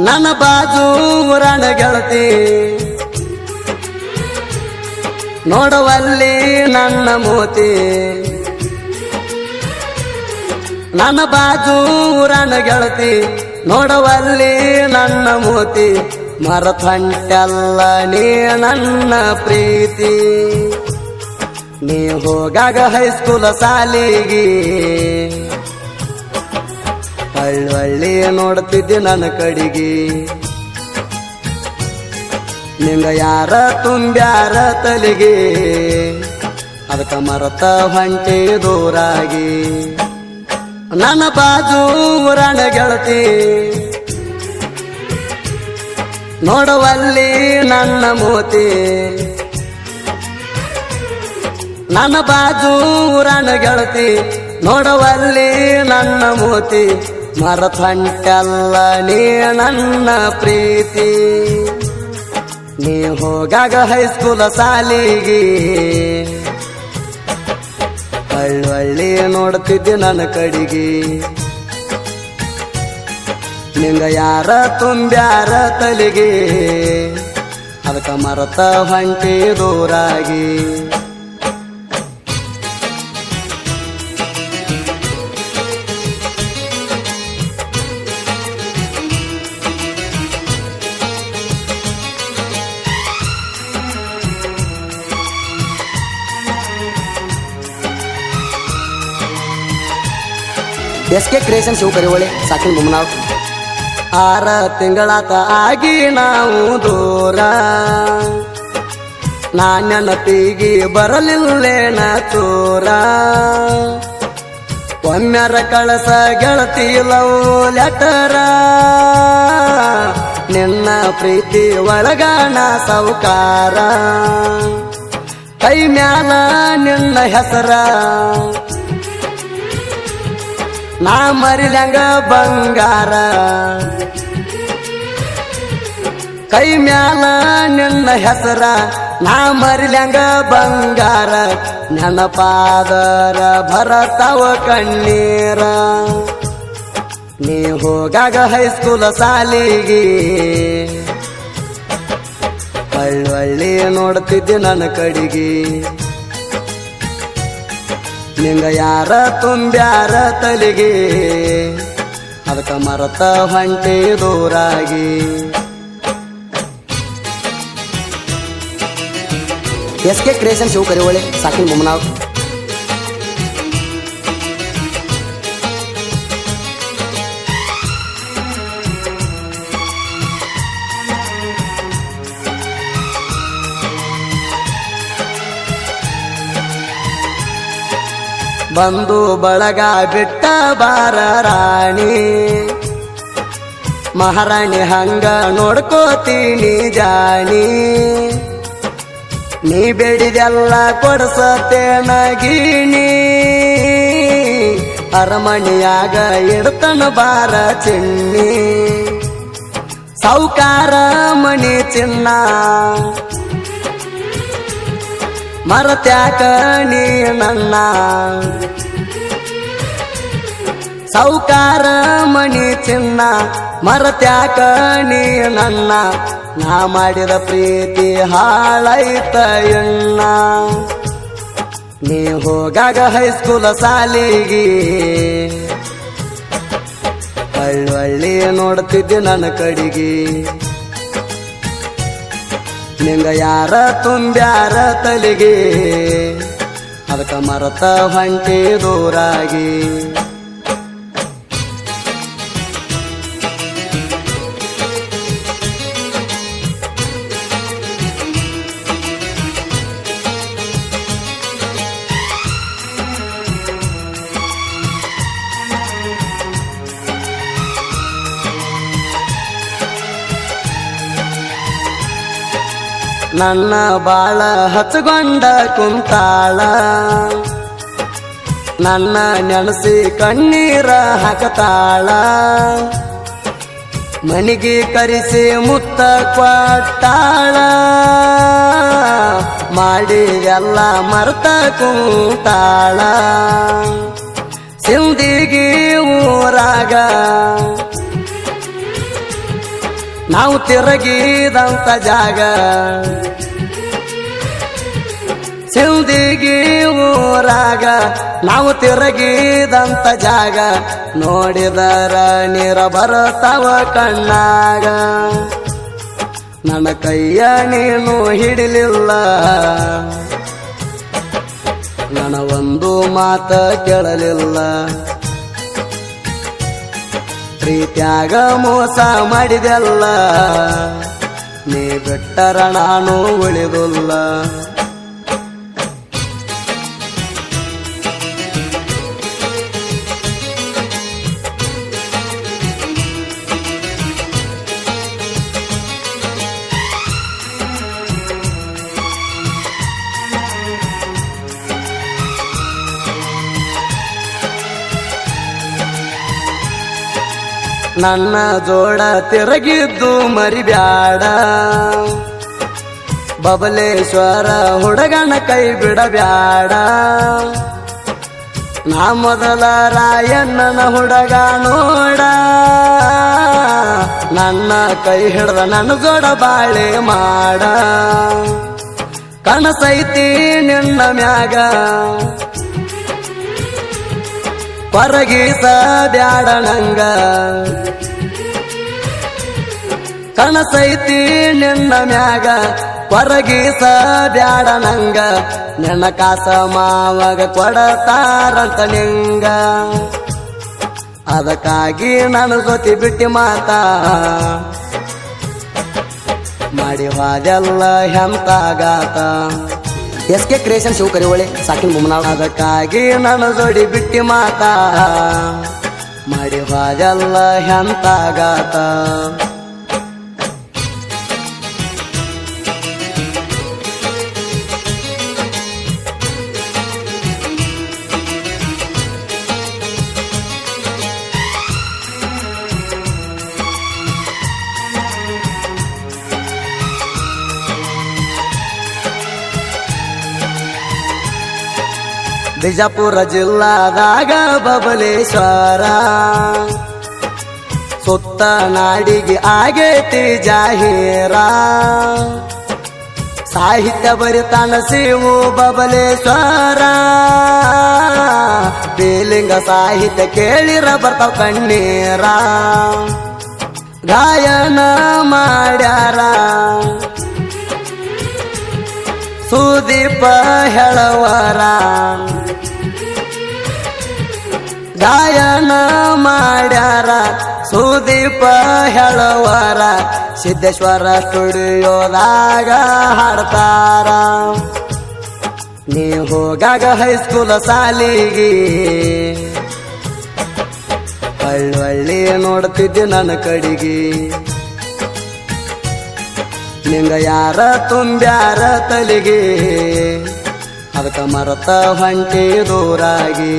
ನನ್ನ ಬಾಜು ರಣ ಗೆಳತಿ. ನೋಡುವಲ್ಲಿ ನನ್ನ ಮೋತಿ. ನನ್ನ ಬಾಜು ರಣ ಗೆಳತಿ, ನೋಡುವಲ್ಲಿ ನನ್ನ ಮೂತಿ. ಮರತಂಟಲ್ಲ ನೀ ನನ್ನ ಪ್ರೀತಿ. ನೀ ಹೋಗಾಗ ಹೈಸ್ಕೂಲ ಸಾಲಿಗೆ. ಹಳ್ಳಿ ನೋಡ್ತಿದ್ದೆ ನನ್ನ ಕಡಿಗೆ. ನಿಂಗ ಯಾರ ತುಂಬ್ಯಾರ ತಲೆಗೆ? ಅದಕ್ಕ ಮರತ ಹೊಂಟೆ ದೂರಾಗಿ. ನನ್ನ ಬಾಜು ಊರಣ ಗೆಳತಿ. ನೋಡುವಲ್ಲಿ ನನ್ನ ಮೂತಿ. ನನ್ನ ಬಾಜು ಊರಣ ಗೆಳತಿ. ನೋಡುವಲ್ಲಿ ನನ್ನ ಮೂತಿ. ಮರತಂಟಲ್ಲ ನೀ ನನ್ನ ಪ್ರೀತಿ. ನೀ ಹೋಗಾಗ ಹೈಸ್ಕೂಲ ಸಾಲಿಗೆ. ಹಳ್ಳಿ ನೋಡ್ತಿದ್ದೆ ನನ್ನ ಕಡಿಗೆ. ನಿಂಗ ಯಾರ ತುಂಬ್ಯಾರ ತಲೆಗೆ. ಅದಕ್ಕ ಮರತ ಹೊಂಟಿ ದೂರಾಗಿ. ಎಸ್ ಕ್ರಿಯೇಷನ್ ಶಿವ ಕರಿವಳಿ. ಸಾಕಿನ ಬೊಮ್ಮನಾಳ್ ಆರ ತಿಂಗಳಾತ ಆಗಿ ನಾವು ದೂರ. ನಾ ನೆನಪಿಗೆ ಬರಲಿಲ್ಲೇನ ತೋರ ಒಮ್ಮೆರ ಕಳಸ ಗೆಳತಿ ಲವ್ ಲೆಟರ. ನಿನ್ನ ಪ್ರೀತಿ ಒಳಗಾಣ ಸೌಕಾರ ಕೈ ಮ್ಯಾಲ ನಿನ್ನ ಹೆಸರ. ನಾ ಮರಿದಂಗ ಬಂಗಾರ. ಕೈ ಮ್ಯಾಲ ನಿನ್ನ ಹೆಸರ, ನಾ ಮರಿಲಂಗ ಬಂಗಾರ. ನೆನಪಾದರ ಭರತವ ಕಣ್ಣೀರ. ನೀ ಹೋಗಾಗ ಹೈಸ್ಕೂಲ ಸಾಲಿಗೆ. ಹಳ್ಳಿ ನೋಡ್ತಿದ್ದೆ ನನ್ನ ಕಡಿಗೆ. ನಿಂಗ ಯಾರ ತುಂಬ್ಯಾರ ತಲೆಗೆ? ಅದಕ್ಕ ಮರತ ಹೊಂಟಿ ದೂರಾಗಿ. ಎಸ್ ಕೆ ಕ್ರಿಯೇಷನ್ ಶಿವಕರಿ ಒಳ್ಳೆ ಸಾಕಿನ ಬೊಮ್ಮನಾಳ್ ಬಂದು ಬಳಗ ಬಿಟ್ಟ ಬಾರ ರಾಣಿ. ಮಹಾರಾಣಿ ಹಂಗ ನೋಡ್ಕೋತೀನಿ ಜಾಣಿ. ನೀ ಬೇಡಿದೆಲ್ಲ ಕೊಡ್ಸತೇನ ಗೀಣಿ ಅರಮಣಿಯಾಗ ಇಡ್ತನ ಬಾರ ಚಿನ್ನಿ. ಸೌಕಾರ ಮಣಿ ಚಿನ್ನ. ಮರತ್ಯಾಕ ನನ್ನ ಸೌಕಾರ ಮಣಿ ಚಿನ್ನ, ಮರತ್ಯಾಕ ನೀ ನನ್ನ. ನಾ ಮಾಡಿದ ಪ್ರೀತಿ ಹಾಳೈತ ಎಣ್ಣ ನೀ ಹೋಗಾಗ ಹೈಸ್ಕೂಲ ಸಾಲಿಗೆ. ಹಳ್ಳಿ ನೋಡ್ತಿದ್ದೆ ನನ್ನ ಕಡಿಗೆ. ನಿಂಗ ಯಾರ ತುಂಬ್ಯಾರ ತಲೆಗೆ? ಅದಕ್ಕ ಮರತ ಹೊಂಟೆ ದೂರಾಗಿ. ನನ್ನ ಬಾಳ ಹಚ್ಚಗೊಂಡ ಕುಂತಾಳ. ನನ್ನ ನೆನಸಿ ಕಣ್ಣೀರ ಹಾಕತಾಳ. ಮನಿಗೆ ಕರೆಸಿ ಮುತ್ತ ಕೊಟ್ಟಾಳ. ಮಾಡಿ ಎಲ್ಲ ಮರ್ತ ಕುಂತಾಳ. ಸಿಂದಿಗೆ ಊರಾಗ ನಾವು ತಿರುಗಿದಂತ ಜಾಗ. ಸಿಂದಿಗಿ ಊರಾಗ ನಾವು ತಿರುಗಿದಂತ ಜಾಗ. ನೋಡಿದರ ನೀರ ಬರುತ್ತವ ಕಣ್ಣಾಗ. ನನ್ನ ಕೈಯ ನೀನು ಹಿಡಿಲಿಲ್ಲ. ನನ್ನ ಒಂದು ಮಾತ ಕೇಳಲಿಲ್ಲ. ಪ್ರೀತ್ಯಾಗ ಮೋಸ ಮಾಡಿದೆಲ್ಲ ನೀ ಬಿಟ್ಟರ ನಾನು ಉಳಿದುಲ್ಲ. ನನ್ನ ಜೋಡ ತಿರುಗಿದ್ದು ಮರಿಬ್ಯಾಡ. ಬಬಲೇಶ್ವರ ಹುಡುಗನ ಕೈ ಬಿಡಬ್ಯಾಡ. ನಾ ಮೊದಲ ರಾಯಣ್ಣನ ಹುಡುಗ ನೋಡ. ನನ್ನ ಕೈ ಹಿಡ್ದ ನನ್ನ ಜೋಡ ಬಾಳೆ ಮಾಡ. ಕನಸೈತಿ ನಿನ್ನ ಮ್ಯಾಗ. ಕೊರಗೀಸ ಬ್ಯಾಡ ನಂಗ. ಕನಸೈತಿ ನಿನ್ನ ಮ್ಯಾಗ ಪರಗೀಸ ಬ್ಯಾಡ ನಂಗ. ನನ್ನ ಕಾಸ ಮಾವಾಗ ಕೊಡತಾರಂತ ನಿಂಗ. ಅದಕ್ಕಾಗಿ ನನ್ನ ಜೊತೆ ಬಿಟ್ಟಿ ಮಾತಾ. ಮಾಡಿ ಹೋದೆಲ್ಲ ಹೆಂತಾಗಾತ ಎಸ್ ಕೆ ಕ್ರಿಯೇಷನ್ ಶಿವ ಕರಿವಳೆ ಸಾಕಿನ ಬೊಮ್ಮನಾಳ್. ಅದಕ್ಕಾಗಿ ನನ್ನ ಜೋಡಿ ಬಿಟ್ಟಿ ಮಾತಾ. ಮಾಡಿ ಬಾಜಲ್ಲ ಹೆಂತಾಗಾತ ಬಿಜಾಪುರ ಜಿಲ್ಲಾದಾಗ ಬಬಲೇಶ್ವರ. ಸುತ್ತ ನಾಡಿಗೆ ಆಗೇತಿ ಜಾಹೀರ. ಸಾಹಿತ್ಯ ಬರಿತಾನ ಸಿವು ಬಬಲೇಶ್ವರ. ಬೇಲಿಂಗ ಸಾಹಿತ್ಯ ಕೇಳಿರ ಬರ್ತಾವ ಕಣ್ಣೀರ. ಗಾಯನ ಮಾಡ್ಯಾರ. ಸುದೀಪ ಹೇಳವರ. ಗಾಯನ ಮಾಡ್ಯಾರ, ಸುದೀಪ ಹೇಳುವರ, ಸಿದ್ದೇಶ್ವರ ಸ್ಟುಡಿಯೋದಾಗ ಹಾಡ್ತಾರ. ನೀ ಹೋಗಾಗ ಹೈಸ್ಕೂಲ ಸಾಲಿಗೆ ಹಳ್ಳಿ ನೋಡ್ತಿದ್ದೆ ನನ್ನ ಕಡಿಗೆ. ನಿಂಗ ಯಾರ ತುಂಬ್ಯಾರ ತಲೆಗೆ, ಅದಕ್ಕ ಮರತ ಹೊಂಟಿ ದೂರಾಗಿ.